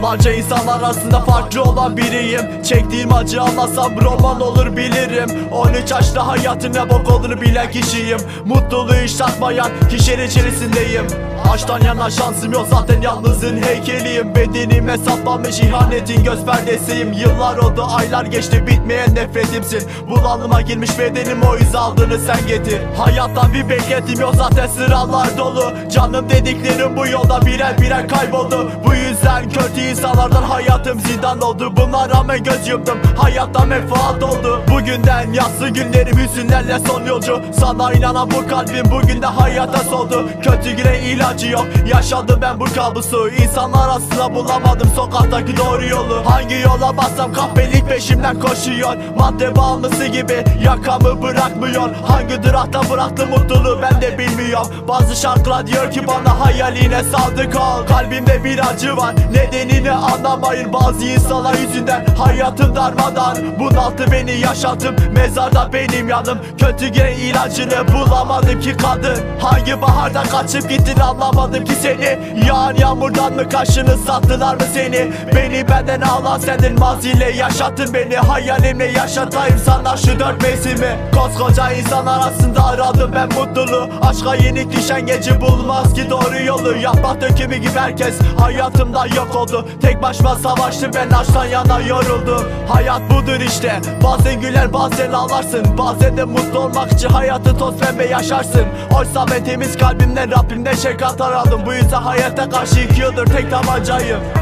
Milyonlarca insanlar arasında farklı olan biriyim Çektiğim acı anlasam roman olur bilirim. 13 yaşta hayatın ne bok olduğunu bilen kişiyim. Mutluluğu hiç tatmayan kişiler içerisindeyim. Aşktan yana şansım yok zaten yalnızın heykeliyim. Bedenime saplanmış ihanetin göz perdesiyim. Yıllar oldu aylar geçti bitmeyen nefretimsin. Bulanıma girmiş bedenim o yüz aldığını sen getir. Hayattan bir beklentim yok zaten sıralar dolu. Canım dediklerim bu yolda birer birer kayboldu. Bu yüzden kötü insanlardan hayatım zindan oldu. Buna rağmen göz yumdum. Hayattan menfaat oldu. Bugünden yaslı günlerim hüzünlerle son yolcu. Sana inanan bu kalbim bugün de hayata soldu. Kötü güne ilacı yok. Yaşadım ben bu kabusu. İnsanlar arasında bulamadım sokaktaki doğru yolu. Hangi yola bassam kahpelik peşimden koşuyor. Madde bağımlısı gibi yakamı bırakmıyor. Hangi durakta bıraktı mutluluğu ben de bilmiyorum. Bazı şarkılar diyor ki bana hayaline sadık ol. Kalbimde bir acı var nedenini anlamayın Bazı insanlar yüzünden. Hayatım darmadan Bunaltı beni yaşattım. Mezarda benim yanım Kötü gene ilacını bulamadım ki kadın. Hangi baharda kaçıp gittin anlamadım ki seni. Yağan yağmurdan mı kaşını sattılar mı seni? Beni benden ağlan sendin maziyle yaşattın beni. Hayalimle yaşatayım sana şu dört mevsimi. Koskoca insan arasında aradım ben mutluluğu. Aşka yenik düşen gece bulmaz ki doğru yolu. Yaprak dökümü gibi herkes. Hayatımda yok oldu. Tek başıma savaştım ben aşktan yana yoruldum. Hayat budur işte. Bazen güler bazen ağlarsın. Bazen de mutlu olmak için hayatı toz pembe yaşarsın. Oysa ben temiz kalbimden Rabbimden şefkat aradım Bu yüzden hayata karşı iki yıldır tek tabancayım